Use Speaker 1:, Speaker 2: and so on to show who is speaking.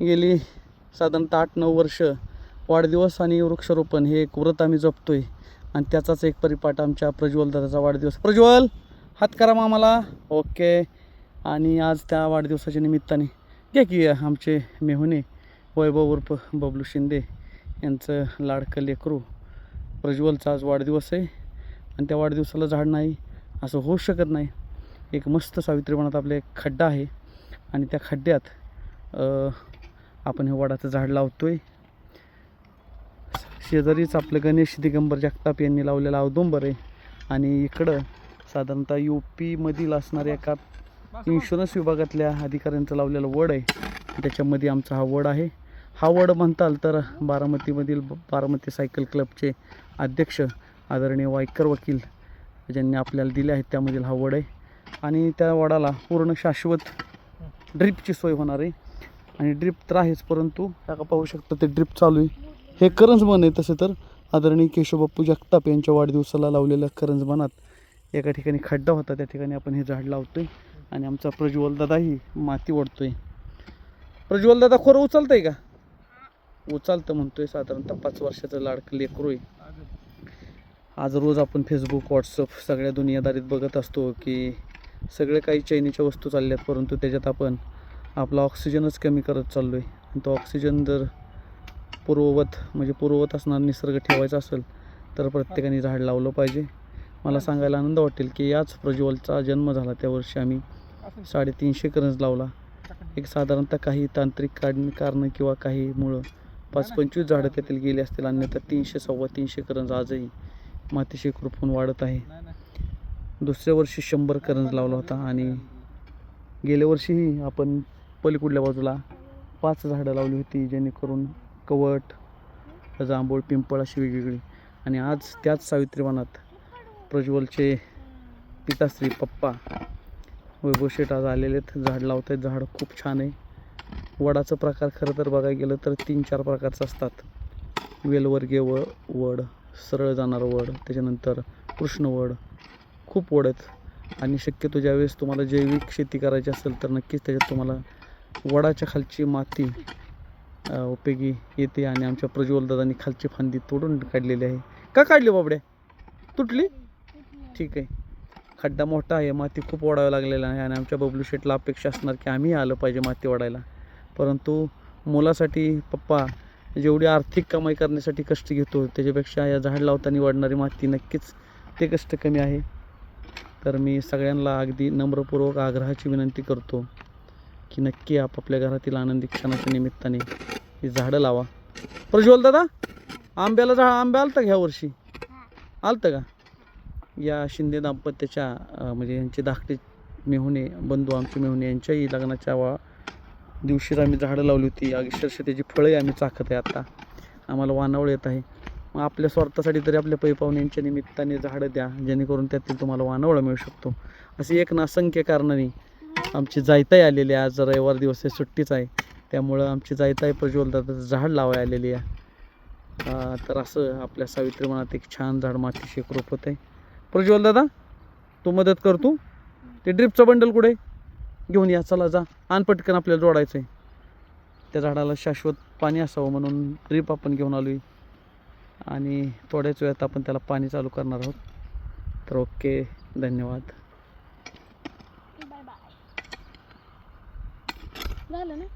Speaker 1: गेली साधारणतः आठ नऊ वर्ष. वाढदिवस आणि वृक्षारोपण हे एक व्रत आम्ही जपतो आहे आणि त्याचाच एक परिपाठ आमच्या प्रज्वल दादाचा वाढदिवस. प्रज्वल हात करा आम्हाला ओके. आणि आज त्या वाढदिवसाच्या निमित्ताने घ्या की आमचे मेहुणे वैभव उर्फ बबलू शिंदे यांचं लाडकं लेकरू. प्रज्वलचा आज वाढदिवस आहे. आणि त्या वाढदिवसाला झाड नाही असं होऊ शकत नाही. एक मस्त सावित्रीपणात आपले एक खड्डा आहे. आणि त्या खड्ड्यात आपण हे वडाचं झाड लावतो आहे शेजारीच आपलं गणेश दिगंबर जगताप यांनी लावलेलं औदुंबर आहे. आणि इकडं साधारणतः यू पीमधील असणाऱ्या एका इन्शुरन्स विभागातल्या अधिकाऱ्यांचं लावलेलं वड आहे. त्याच्यामध्ये आमचा हा वड आहे. हा वड म्हणताल तर बारामतीमधील ब- बारामती सायकल क्लबचे अध्यक्ष आदरणीय वायकर वकील ज्यांनी आपल्याला दिले आहेत त्यामधील हा वड आहे. आणि त्या वडाला पूर्ण शाश्वत ड्रिपची सोय होणार आहे. आणि ड्रिप तर आहेच परंतु का पाहू शकता ते ड्रिप चालू आहे. हे करंजबन आहे तसं तर. आदरणीय केशवबाप्पू जगताप यांच्या वाढदिवसाला लावलेल्या करंजबनात एका ठिकाणी खड्डा होता त्या ठिकाणी आपण हे झाड लावतोय आणि आमचा प्रज्वलदादाही माती ओढतोय. प्रज्वलदादा खोरं उचलतंय का? उचलतं म्हणतोय साधारणतः पाच वर्षाचं लाडकं लेकरू आहे. आज रोज आपण फेसबुक व्हॉट्सअप सगळ्या दुनियादारीत बघत असतो की सगळे काही चैनीच्या वस्तू चालल्यात परंतु त्याच्यात आपण आपला ऑक्सिजनच कमी करत चाललो आहे आणि तो ऑक्सिजन जर पूर्ववत म्हणजे पूर्ववत असणार निसर्ग ठेवायचा असेल तर प्रत्येकाने झाड लावलं पाहिजे. मला सांगायला आनंद वाटेल की याच प्रज्वलचा जन्म झाला त्या वर्षी आम्ही साडेतीनशे करंज लावला. एक साधारणतः काही तांत्रिक काढणी कारणं किंवा काही मुळं. पाच पंचवीस झाडं त्यातील गेली असतील अन्यथा तीनशे सव्वा तीनशे करंज आजही मातीशी कृपून वाढत आहे. दुसऱ्या वर्षी शंभर करंज लावला होता आणि गेल्या वर्षीही आपण पलीकडल्या बाजूला पाच झाडं लावली होती जेणेकरून कवट जांभूळ पिंपळ अशी वेगवेगळी. आणि आज त्याच सावित्रीवनात प्रज्वलचे पिताश्री पप्पा वैभवशेठ आज आलेले आहेत. झाड लावत आहेत झाड खूप छान आहे. वडाचं प्रकार खरं तर बघायला गेलं तर तीन चार प्रकारचं असतात. वेलवर्गीय व वड सरळ जाणारं वड त्याच्यानंतर कृष्ण वड खूप वड आहेत. आणि शक्यतो ज्यावेळेस तुम्हाला जैविक शेती करायची असेल तर नक्कीच त्याच्यात तुम्हाला वडाच्या खालची माती उपयोगी येते आणि आमच्या प्रज्वलदादांनी खालची फांदी तोडून काढलेली आहे. का काढली बाबड्या? तुटली? ठीक आहे. खड्डा मोठा आहे माती खूप ओढावं लागलेला आहे आणि आमच्या बबलू शेटला अपेक्षा असणार की आम्ही आलं पाहिजे माती ओढायला. परंतु मुलासाठी पप्पा जेवढी आर्थिक कमाई करण्यासाठी कष्ट घेतो त्याच्यापेक्षा या झाड लावताना वाढणारी माती नक्कीच ते कष्ट कमी आहे. तर मी सगळ्यांना अगदी नम्रपूर्वक आग्रहाची विनंती करतो. की नक्की आपापल्या घरातील आनंदी क्षणाच्या निमित्ताने ही झाडं लावा. प्रज्वल दादा आंब्याला झाड आंबे आलतं का ह्या वर्षी? आलतं का? या शिंदे दाम्पत्याच्या म्हणजे यांचे धाकटे मेहुणे बंधू आमचे मेहुणे यांच्याही लग्नाच्या वा दिवशीच आम्ही झाडं लावली होती. अक्षरशः त्याची फळंही आम्ही चाखत आहे आता. आम्हाला वानावळ येत आहे. मग आपल्या स्वार्थासाठी तरी आपल्या पै पाहुण्यांच्या निमित्ताने झाडं द्या. जेणेकरून त्यातील तुम्हाला वानावळ मिळू शकतो. असे एक नासंख्य कारणाने आमची जायताई आलेली आहे. आज रविवार दिवस आहे सुट्टीच आहे. त्यामुळं आमची जायताई प्रज्वलदादाचं झाड लावाय आलेली आहे. तर असं आपल्या सावित्री मनात एक छान झाड मातीशी एक रोप होत आहे प्रज्वल दादा तू मदत कर तू. ते ड्रिपचं बंडल कुठे? घेऊन या चला जा. आण पटकन आपल्याला जोडायचं आहे त्या झाडाला शाश्वत पाणी असावं म्हणून ड्रिप आपण घेऊन आलो आहे आणि थोड्याच वेळात आपण त्याला पाणी चालू करणार आहोत. तर ओके धन्यवाद.
Speaker 2: बाय बाय झालं ना